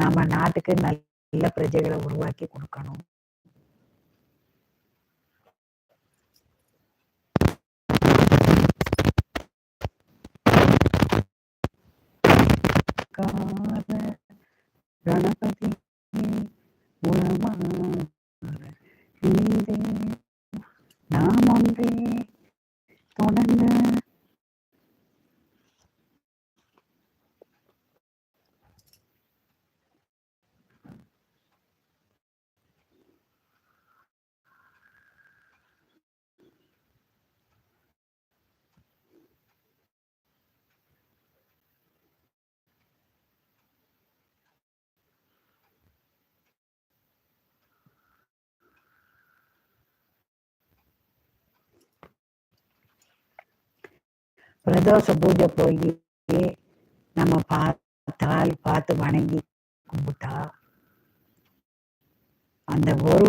நம்ம நாட்டுக்கு நல்ல பிரஜைகளை உருவாக்கி கொடுக்கணும். கார பிரதோஷ பூஜை போய் நம்ம பார்த்தால் பார்த்து வணங்கி கும்பிட்டா. அந்த ஒரு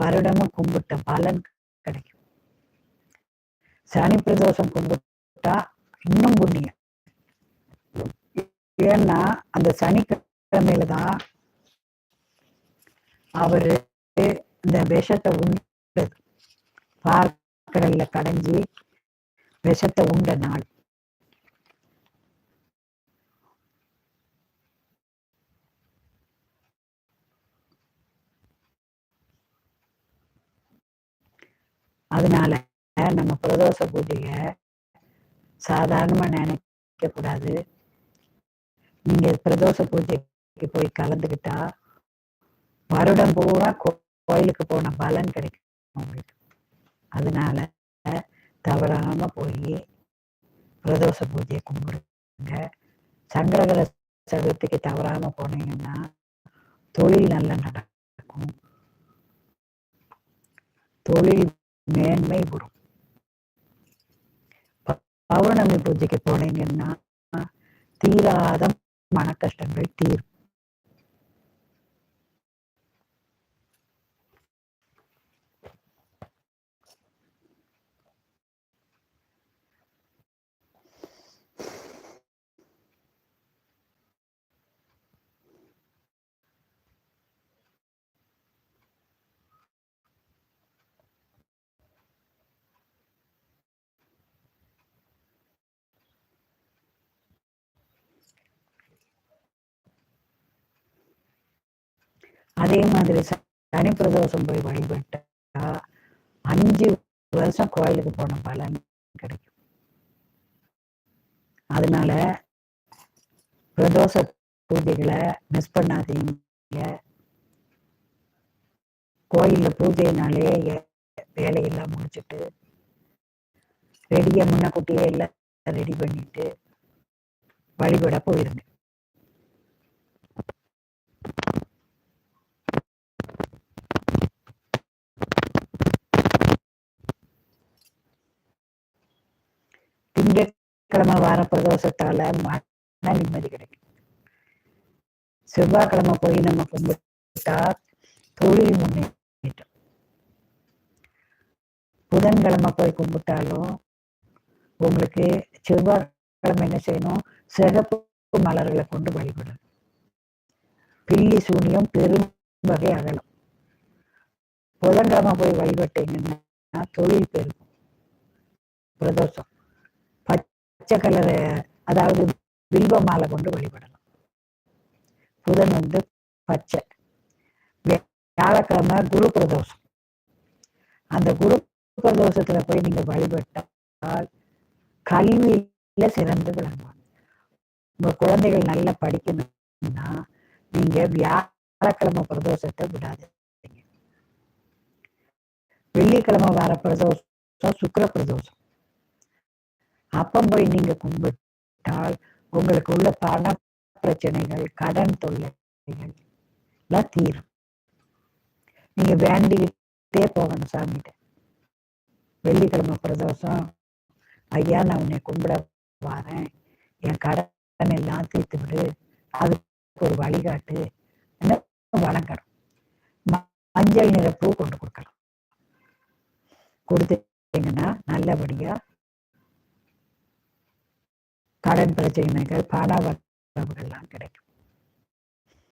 வருடமும் கும்பிட்ட பலன் கிடைக்கும். சனி பிரதோஷம் கும்பிட்டா இன்னும் புண்ணியம். ஏன்னா அந்த சனிக்கிழமையில தான் அவரு இந்த விஷத்தை உண்டது. பார்க்கடல்ல கடைஞ்சி விஷத்தை உண்ட நாள். அதனால நம்ம பிரதோஷ பூஜையை சாதாரணமா நினைக்கக்கூடாது நீங்கள் நீங்க பிரதோஷ பூஜைக்கு போய் கலந்துக்கிட்டா வருடம் பூரா கோ- கோயிலுக்கு போன பலன் கிடைக்கும் உங்களுக்கு. அதனால தவறாம போய் பிரதோஷ பூஜையை கும்பிடுங்க. சங்கரகர சதுர்த்திக்கு தவறாம போனீங்கன்னா தொழில் நல்லா நடக்கும். தொழில் மேன்மை வரும் ப- பௌர்ணமி பூஜைக்கு போனீங்கன்னா தீராத மன கஷ்டங்கள் தீரும் அதே மாதிரி ச- சனி பிரதோஷம் போய் வழிபட்டா அஞ்சு வருஷம் கோயிலுக்கு போன பலன் கிடைக்கும். அதனால பிரதோஷ பூஜைகளை மிஸ் பண்ணாதீங்க. கோயிலில் பூஜைனாலே வேலையெல்லாம் முடிச்சிட்டு ரெடியாக முன்னக்கூட்டியே எல்லாம் ரெடி பண்ணிட்டு வழிபட போயிருங்க. செவ்வாய்க்கிழமை வார பிரதோஷத்தால மன நிம்மதி கிடைக்கும். செவ்வாய்க்கிழமை போய் நம்ம கும்பிட்டா தொழில் முன்னேற்றம். புதன்கிழமை போய் கும்பிட்டாலும் உங்களுக்கு செவ்வாய்க்கிழமை என்ன செய்யணும்? சிகப்பு மலர்களை கொண்டு வழிபடணும். பில்லி சூனியம் பெரும் வகை அகலும். புதன்கிழமை போய் வழிபட்டீங்கன்னா தொழில் பெருகும். பிரதோஷம். பச்சை கலரு அதாவது வில்வ மாலை கொண்டு வழிபடலாம். புதன் வந்து பச்சை. வியாழக்கிழமை குரு பிரதோஷம். அந்த குரு பிரதோஷத்துல போய் நீங்க வழிபட்டால் கல்வியில சிறந்து விளங்குவாங்க உங்க குழந்தைகள் நல்லா படிக்கணும்னா நீங்க வியாழக்கிழமை பிரதோஷத்தை விடாதீங்க. வெள்ளிக்கிழமை வர பிரதோஷம் சுக்கிர பிரதோஷம். அப்பம் போய் நீங்க கும்பிட்டால் உங்களுக்கு உள்ள பண பிரச்சனைகள் கடன் தொல்லைகள் எல்லாம் தீரும். நீங்க வேண்டிக்கிட்டே போகணும் சாமிகிட்ட. வெள்ளிக்கிழமை பிரதோஷம் ஐயா நான் உன்னை கும்பிட வாரேன். என் கடன் எல்லாம் தீர்த்து விடு அதுக்கு ஒரு வழிகாட்டு. என்ன? வணங்கணும் மஞ்சள் நிற பூ கொண்டு கொடுக்கலாம். கொடுத்தீங்கன்னா நல்லபடியா கடன் பிரச்சனைகள் பண வரவுகள்லாம் கிடைக்கும்.